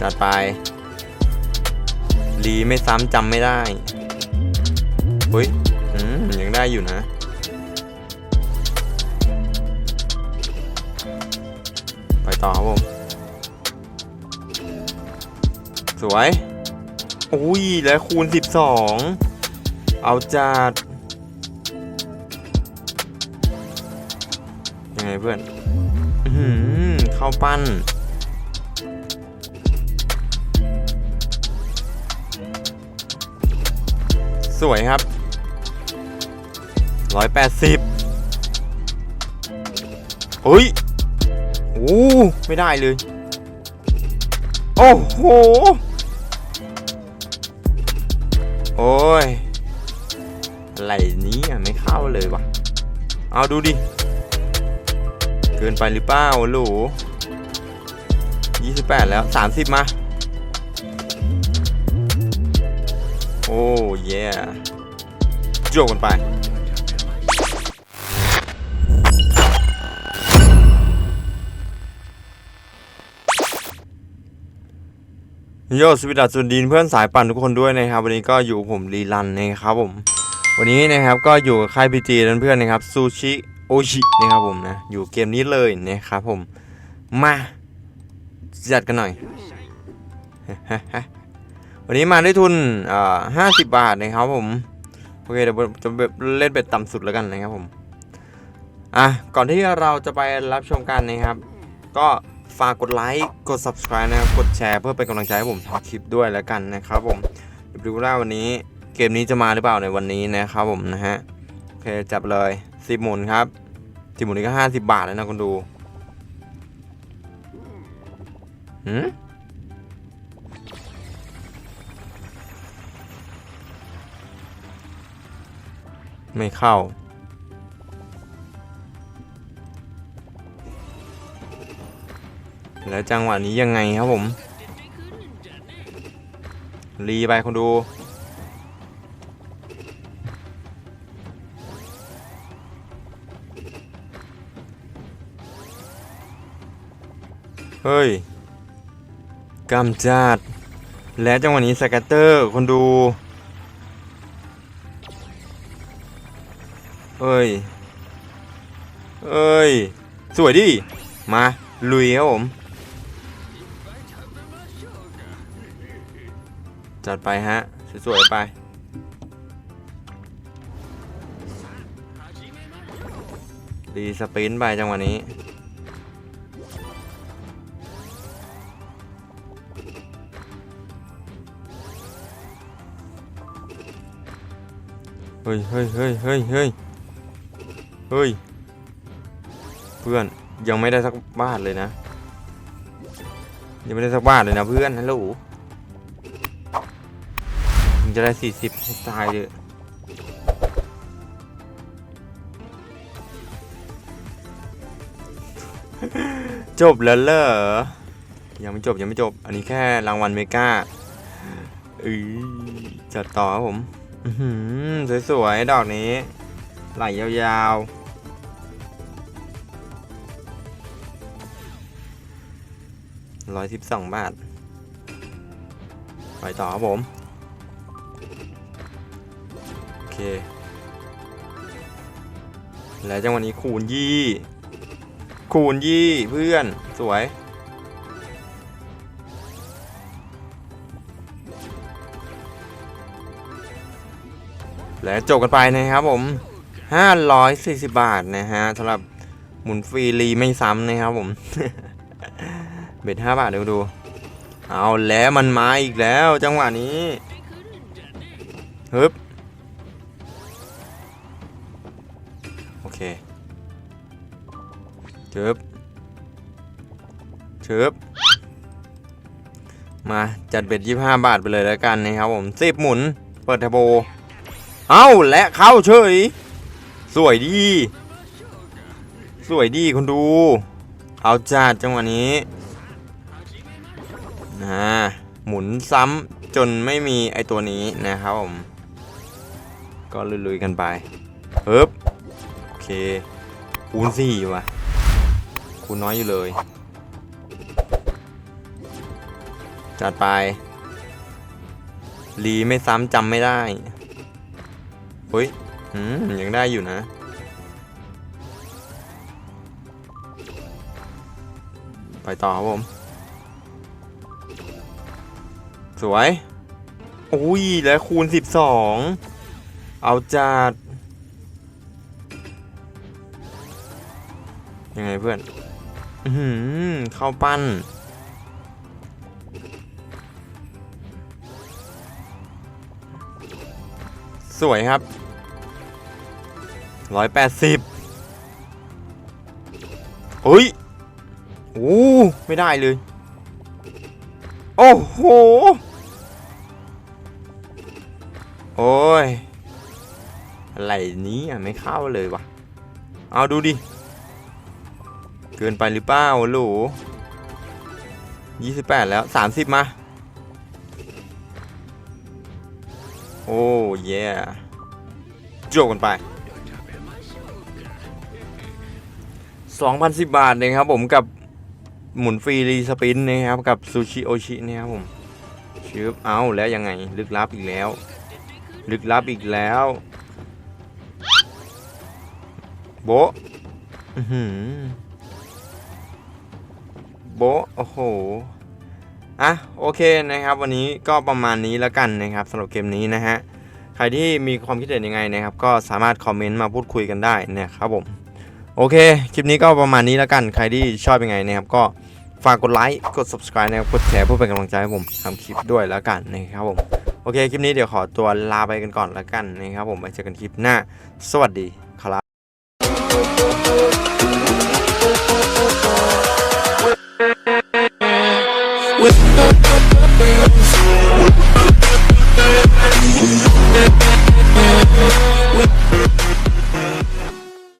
จัดไปรีไม่ซ้ำจำไม่ได้เฮ้ยยังได้อยู่นะไปต่อครับผม สวยอุ้ย แล้วคูณ 12 เอาจัด ยังไงเพื่อนอื้อหือเข้าปั้น สวยครับ 180 เฮ้ย โอ้ ไม่ได้เลย โอ้โห โอ้ย อะไรนี้อะไม่เข้าเลยวะเอาดูดิ เกินไปหรือเปล่าโหล28 แล้ว 30 มา โอ้เย่โจกกันไป โยสวิดัสสวัสดีเพื่อนสายปั่นทุกคนด้วยนะครับ วันนี้ก็อยู่ผมรีรันนะครับผม วันนี้นะครับก็อยู่กับค่ายพีจีเพื่อนๆนะครับซูชิโอชินะครับผมนะ อยู่เกมนี้เลยนะครับผม มาจัดกันหน่อย วันนี้มาด้วยทุนอ่าห้าสิบบาทนะครับผม โอเคเดี๋ยวจะเล่นเบ็ดต่ำสุดแล้วกันนะครับผม อะ ก่อนที่เราจะไปรับชมกันนะครับ ก็ฝากกดไลค์ กด subscribe นะครับ กดแชร์เพื่อเป็นกำลังใจให้ผมทำคลิปด้วยแล้วกันนะครับผมเดี๋ยวดูว่าวันนี้เกมนี้จะมาหรือเปล่าในวันนี้นะครับผมนะฮะ โอเคจับเลยสิบหมุนครับสิบหมุนนี้ก็ห้าสิบบาทแล้วนะคุณดูหืม ไม่เข้า แล้วจังหวะนี้ยังไงครับผม รีไปคนดูเฮ้ยกำจัด และจังหวะนี้สแกตเตอร์ คนดู เอ้ย เอ้ย สวยดิ มา ลุยครับผม จัดไปฮะ สวยๆไป ดีสปรินต์ไปจังหวะนี้เฮ้ยเฮ้ยเฮ้ยเฮ้ยเฮ้ย เฮ้ย เพื่อนยังไม่ได้สักบาทเลยนะ ยังไม่ได้สักบาทเลยนะเพื่อนฮัลโหลมึงจะได้สี่สิบตายเลยจบแล้วเหรอ ยังไม่จบยังไม่จบ อันนี้แค่รางวัลเมกาอ้ยจัดต่อครับผมสวยๆ ดอกนี้ ไหลยาวๆ ร้อยสิบสองบาท ไปต่อครับผม โอเค แล้วจังหวะนี้คูณยี่ คูณยี่เพื่อน สวย และจบกันไปนะครับผม 540 บาทนะฮะสำหรับหมุนฟรีรีไม่ซ้ำนะครับผม บ็ด5บาทเดี๋ยวดู เอาแล้วมันมาอีกแล้วจังหวะนี้ฮึบโอเคเชิบเชิบมาจัดเบ็ด25บาทไปเลยแล้วกันนะครับผม10หมุน เปิดเทโบเอาและเข้าเฉย สวยดี สวยดีคุณดู เอาจัดจังหวะนี้ นะหมุนซ้ำจนไม่มีไอตัวนี้นะครับผม ก็ลุยๆกันไปเฮ้บโอเคคูณสี่ว่ะคูณน้อยอยู่เลย จัดไปรีไม่ซ้ำจำไม่ได้เฮ้ยยังได้อยู่นะไปต่อครับผม สวยอุ้ยแล้วคูณ 12 เอาจัดยังไงเพื่อนอือหือเข้าปั้น สวยครับร้อยแปดสิบเฮ้ยโอ้ไม่ได้เลย โอ้โห โอ้ย อะไรนี้อะไม่เข้าเลยวะเอาดูดิ เกินไปหรือเปล่าหลูยี่สิบแปดแล้วสามสิบมา โอ้เย่จกกันไป2,010 บาทเองครับผมกับหมุนฟรีรีสปินนะครับ กับซูชิโอชินะครับผมชืบเอาแล้วยังไง ลึกลับอีกแล้ว ลึกลับอีกแล้ว โบอือหือโบโอ้โหอะโอเคนะครับ วันนี้ก็ประมาณนี้แล้วกันนะครับสำหรับเกมนี้นะฮะใครที่มีความคิดเห็นยังไงนะครับ ก็สามารถคอมเมนต์มาพูดคุยกันได้นะครับผมโอเค คลิปนี้ก็ประมาณนี้แล้วกัน ใครที่ชอบยังไงนะครับ ก็ฝากกดไลค์ กด subscribe นะครับ กดแชร์เพื่อเป็นกำลังใจให้ผมทำคลิปด้วยแล้วกันนะครับผม โอเค คลิปนี้เดี๋ยวขอตัวลาไปกันก่อนแล้วกันนะครับผมไปเจอกันคลิปหน้า สวัสดี